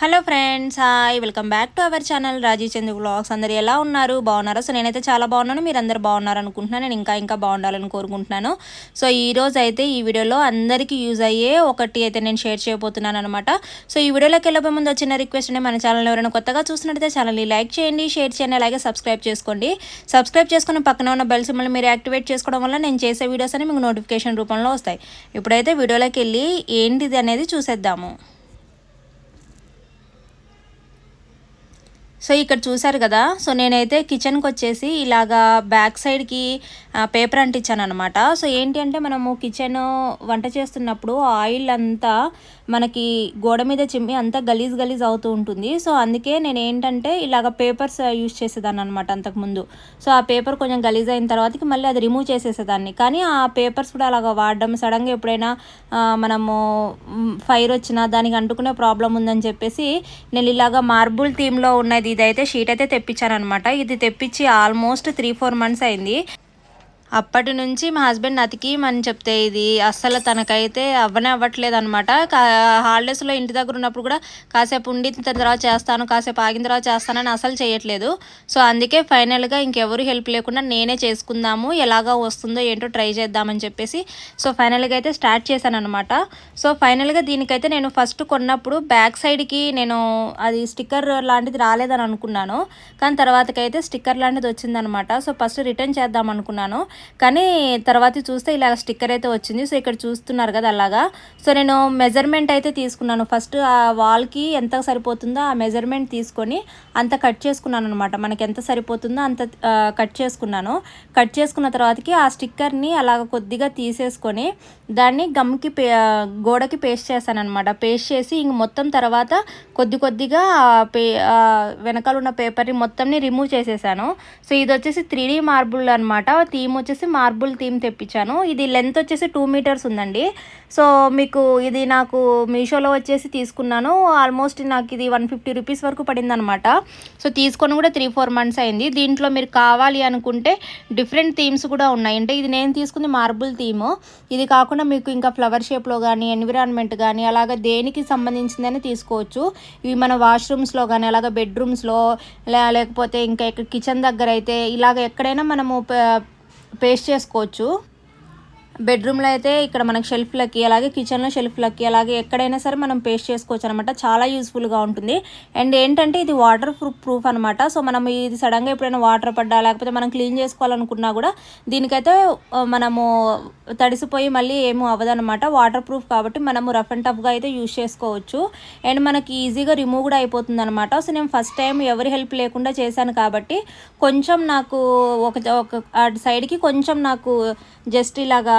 Hello friends hi welcome back to our channel Raji Chandu blogs అందరు ఎలా ఉన్నారు? బాగున్నారా? సో నేనైతే చాలా బాగున్నాను. మీరు అందరు బాగున్నారు అనుకుంటున్నాను. నేను ఇంకా ఇంకా బాగుండాలని కోరుకుంటున్నాను. సో ఈ రోజు అయితే ఈ వీడియోలో అందరికీ యూజ్ అయ్యే ఒకటి అయితే నేను షేర్ చేయబోతున్నాను అనమాట సో ఈ వీడియోలోకి వెళ్ళబోయే ముందు వచ్చిన రిక్వెస్ట్ అండి. మన ఛానల్ ఎవరైనా కొత్తగా చూసినట్టయితే ఛానల్ని లైక్ చేయండి షేర్ చేయండి అలాగే సబ్స్క్రైబ్ చేసుకోండి. సబ్స్క్రైబ్ చేసుకుని పక్కన ఉన్న బెల్ సింబల్ మీరు యాక్టివేట్ చేసుకోవడం వల్ల నేను చేసే వీడియోస్ అని మీకు నోటిఫికేషన్ రూపంలో వస్తాయి. ఇప్పుడైతే వీడియోలోకి వెళ్ళి ఏంటిది అనేది చూసేద్దాము. సో ఇక్కడ చూసారు కదా సో నేనైతే కిచెన్కి వచ్చేసి ఇలాగా బ్యాక్ సైడ్కి పేపర్ అంటించాను అనమాట సో ఏంటి అంటే మనము కిచెన్ వంట చేస్తున్నప్పుడు ఆయిల్ అంతా మనకి గోడ మీద చిమ్మి అంతా గలీజ్ గలీజ్ అవుతూ ఉంటుంది. సో అందుకే నేను ఏంటంటే ఇలాగ పేపర్స్ యూజ్ చేసేదాన్ని అనమాట అంతకుముందు. సో ఆ పేపర్ కొంచెం గలీజ్ అయిన తర్వాతకి మళ్ళీ అది రిమూవ్ చేసేసేదాన్ని. కానీ ఆ పేపర్స్ కూడా అలాగ వాడడం సడన్గా ఎప్పుడైనా మనము ఫైర్ వచ్చినా దానికి అంటుకునే ప్రాబ్లం ఉందని చెప్పేసి నేను ఇలాగ మార్బుల్ థీమ్లో ఉన్నది ఇదైతే షీట్ అయితే తెప్పించాను అనమాట ఇది తెప్పించి ఆల్మోస్ట్ త్రీ ఫోర్ మంత్స్ అయింది. అప్పటి నుంచి మా హస్బెండ్ అతికిమని చెప్తే ఇది అస్సలు తనకైతే అవ్వనే అవ్వట్లేదు అనమాట హాలిడేస్లో ఇంటి దగ్గర ఉన్నప్పుడు కూడా కాసేపు ఉండి తర్వాత చేస్తాను కాసేపు ఆగిన తర్వాత చేస్తానని అసలు చేయట్లేదు. సో అందుకే ఫైనల్గా ఇంకెవరు హెల్ప్ లేకుండా నేనే చేసుకుందాము ఎలాగా వస్తుందో ఏంటో ట్రై చేద్దామని చెప్పేసి సో ఫైనల్గా అయితే స్టార్ట్ చేశాను అనమాట సో ఫైనల్గా దీనికైతే నేను ఫస్ట్ కొన్నప్పుడు బ్యాక్ సైడ్కి నేను అది స్టిక్కర్ లాంటిది రాలేదని అనుకున్నాను. కానీ తర్వాతకైతే స్టిక్కర్ లాంటిది వచ్చిందనమాట సో ఫస్ట్ రిటర్న్ చేద్దాం అనుకున్నాను కానీ తర్వాత చూస్తే ఇలా స్టిక్కర్ అయితే వచ్చింది. సో ఇక్కడ చూస్తున్నారు కదా అలాగా. సో నేను మెజర్మెంట్ అయితే తీసుకున్నాను. ఫస్ట్ ఆ వాల్కి ఎంత సరిపోతుందో ఆ మెజర్మెంట్ తీసుకొని అంత కట్ చేసుకున్నాను అనమాట మనకి ఎంత సరిపోతుందో అంత కట్ చేసుకున్నాను. కట్ చేసుకున్న తర్వాతకి ఆ స్టిక్కర్ని అలాగ కొద్దిగా తీసేసుకొని దాన్ని గమ్కి పే గోడకి పేస్ట్ చేశాను అనమాట పేస్ట్ చేసి ఇంక మొత్తం తర్వాత కొద్ది కొద్దిగా పే వెనకాల ఉన్న పేపర్ని మొత్తంని రిమూవ్ చేసేసాను. సో ఇది వచ్చేసి త్రీ మార్బుల్ అనమాట థీమ్ వచ్చేసి మార్బుల్ థీమ్ తెప్పించాను. ఇది లెంత్ వచ్చేసి టూ మీటర్స్ ఉందండి. సో మీకు ఇది నాకు మీషోలో వచ్చేసి తీసుకున్నాను. ఆల్మోస్ట్ నాకు ఇది వన్ ఫిఫ్టీ రూపీస్ వరకు పడిందనమాట. సో తీసుకొని కూడా త్రీ ఫోర్ మంత్స్ అయింది. దీంట్లో మీరు కావాలి అనుకుంటే డిఫరెంట్ థీమ్స్ కూడా ఉన్నాయి. అంటే ఇది నేను తీసుకుంది మార్బుల్ థీమ్. ఇది కాకుండా మీకు ఇంకా ఫ్లవర్ షేప్లో కానీ ఎన్విరాన్మెంట్ కానీ అలాగే దేనికి సంబంధించిందని తీసుకోవచ్చు. ఇవి మన వాష్రూమ్స్లో కానీ అలాగే బెడ్రూమ్స్లో లేకపోతే ఇంకా కిచెన్ దగ్గర అయితే ఇలాగ ఎక్కడైనా మనము పేస్ట్ చేసుకోవచ్చు. బెడ్రూమ్లో అయితే ఇక్కడ మనకు షెల్ఫ్లకి అలాగే కిచెన్లో షెల్ఫ్లకి అలాగే ఎక్కడైనా సరే మనం పేస్ట్ చేసుకోవచ్చు అనమాట చాలా యూస్ఫుల్గా ఉంటుంది. అండ్ ఏంటంటే ఇది వాటర్ ప్రూఫ్ ప్రూఫ్ అనమాట సో మనం ఇది సడన్గా ఎప్పుడైనా వాటర్ పడ్డా లేకపోతే మనం క్లీన్ చేసుకోవాలనుకున్నా కూడా దీనికైతే మనము తడిసిపోయి మళ్ళీ ఏమో అవ్వదనమాట వాటర్ ప్రూఫ్ కాబట్టి మనము రఫ్ అండ్ టఫ్గా అయితే యూజ్ చేసుకోవచ్చు. అండ్ మనకి ఈజీగా రిమూవ్ కూడా అయిపోతుంది అనమాట సో నేను ఫస్ట్ టైం ఎవరి హెల్ప్ లేకుండా చేశాను కాబట్టి కొంచెం నాకు ఒక ఒక సైడ్కి కొంచెం నాకు జస్ట్ ఇలాగా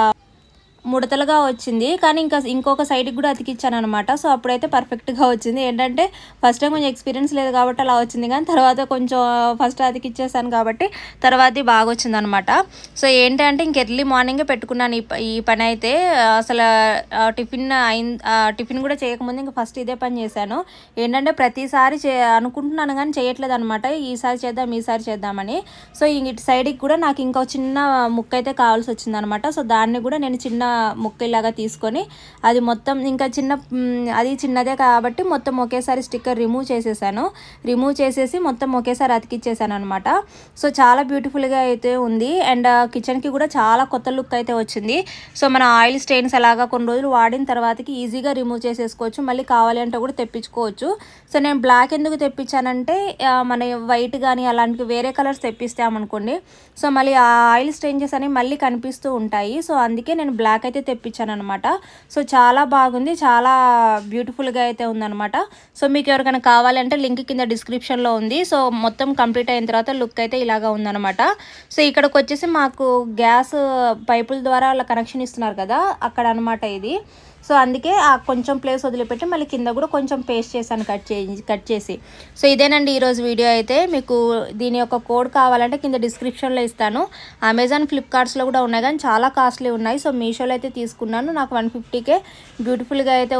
ముడతలుగా వచ్చింది. కానీ ఇంకా ఇంకొక సైడ్కి కూడా అతికిచ్చాను అనమాట సో అప్పుడైతే పర్ఫెక్ట్గా వచ్చింది. ఏంటంటే ఫస్ట్ టైం కొంచెం ఎక్స్పీరియన్స్ లేదు కాబట్టి అలా వచ్చింది. కానీ తర్వాత కొంచెం ఫస్ట్ అతికిచ్చేసాను కాబట్టి తర్వాత బాగా వచ్చింది అనమాట సో ఏంటంటే ఇంక ఎర్లీ మార్నింగే పెట్టుకున్నాను ఈ ఈ పని అయితే. అసలు టిఫిన్ అయిన టిఫిన్ కూడా చేయకముందు ఇంకా ఫస్ట్ ఇదే పని చేశాను. ఏంటంటే ప్రతిసారి చే అనుకుంటున్నాను కానీ చేయట్లేదు అనమాట ఈసారి చేద్దాం ఈసారి చేద్దామని. సో ఇటు సైడ్కి కూడా నాకు ఇంకో చిన్న ముక్క అయితే కావాల్సి వచ్చిందనమాట సో దాన్ని కూడా నేను చిన్న ముక్కలాగా తీసుకొని అది మొత్తం ఇంకా చిన్న అది చిన్నదే కాబట్టి మొత్తం ఒకేసారి స్టిక్కర్ రిమూవ్ చేసేసాను. రిమూవ్ చేసేసి మొత్తం ఒకేసారి అతికిచ్చేసాను అనమాట సో చాలా బ్యూటిఫుల్గా అయితే ఉంది. అండ్ కిచెన్కి కూడా చాలా కొత్త లుక్ అయితే వచ్చింది. సో మన ఆయిల్ స్టెయిన్స్ అలాగా కొన్ని రోజులు వాడిన తర్వాతకి ఈజీగా రిమూవ్ చేసేసుకోవచ్చు. మళ్ళీ కావాలి అంటే కూడా తెప్పించుకోవచ్చు. సో నేను బ్లాక్ ఎందుకు తెప్పించానంటే మన వైట్ కానీ అలాంటివి వేరే కలర్స్ తెప్పిస్తామనుకోండి. సో మళ్ళీ ఆ ఆయిల్ స్టెయిన్చెస్ అనేవి మళ్ళీ కనిపిస్తూ ఉంటాయి. సో అందుకే నేను బ్లాక్ అయితే తెప్పించాను అనమాట సో చాలా బాగుంది. చాలా బ్యూటిఫుల్గా అయితే ఉందనమాట సో మీకు ఎవరికైనా కావాలంటే లింక్ కింద డిస్క్రిప్షన్లో ఉంది. సో మొత్తం కంప్లీట్ అయిన తర్వాత లుక్ అయితే ఇలాగా ఉందనమాట సో ఇక్కడికి వచ్చేసి మాకు గ్యాస్ పైపుల ద్వారా అలా కనెక్షన్ ఇస్తున్నారు కదా అక్కడ అనమాట ఇది. సో అందుకే ఆ కొంచెం ప్లేస్ వదిలిపెట్టి మళ్ళీ కింద కూడా కొంచెం పేస్ట్ చేశాను కట్ చేసి కట్ చేసి. సో ఇదేనండి ఈరోజు వీడియో అయితే. మీకు దీని యొక్క కోడ్ కావాలంటే కింద డిస్క్రిప్షన్లో ఇస్తాను. అమెజాన్ ఫ్లిప్కార్ట్స్లో కూడా ఉన్నాయి కానీ చాలా కాస్ట్లీ ఉన్నాయి. సో మీషోలో అయితే తీసుకున్నాను. నాకు వన్ ఫిఫ్టీకే బ్యూటిఫుల్గా అయితే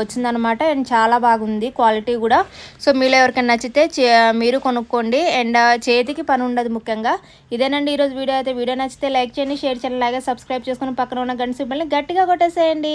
వచ్చిందనమాట అండ్ చాలా బాగుంది క్వాలిటీ కూడా. సో మీలో ఎవరికైనా నచ్చితే మీరు కొనుక్కోండి. అండ్ చేతికి పని ఉండదు ముఖ్యంగా. ఇదేనండి ఈరోజు వీడియో అయితే. వీడియో నచ్చితే లైక్ చేయండి షేర్ చేయండి అలాగే సబ్స్క్రైబ్ చేసుకుని పక్కన ఉన్న గంట సింబల్ని గట్టిగా కొట్టేసేయండి.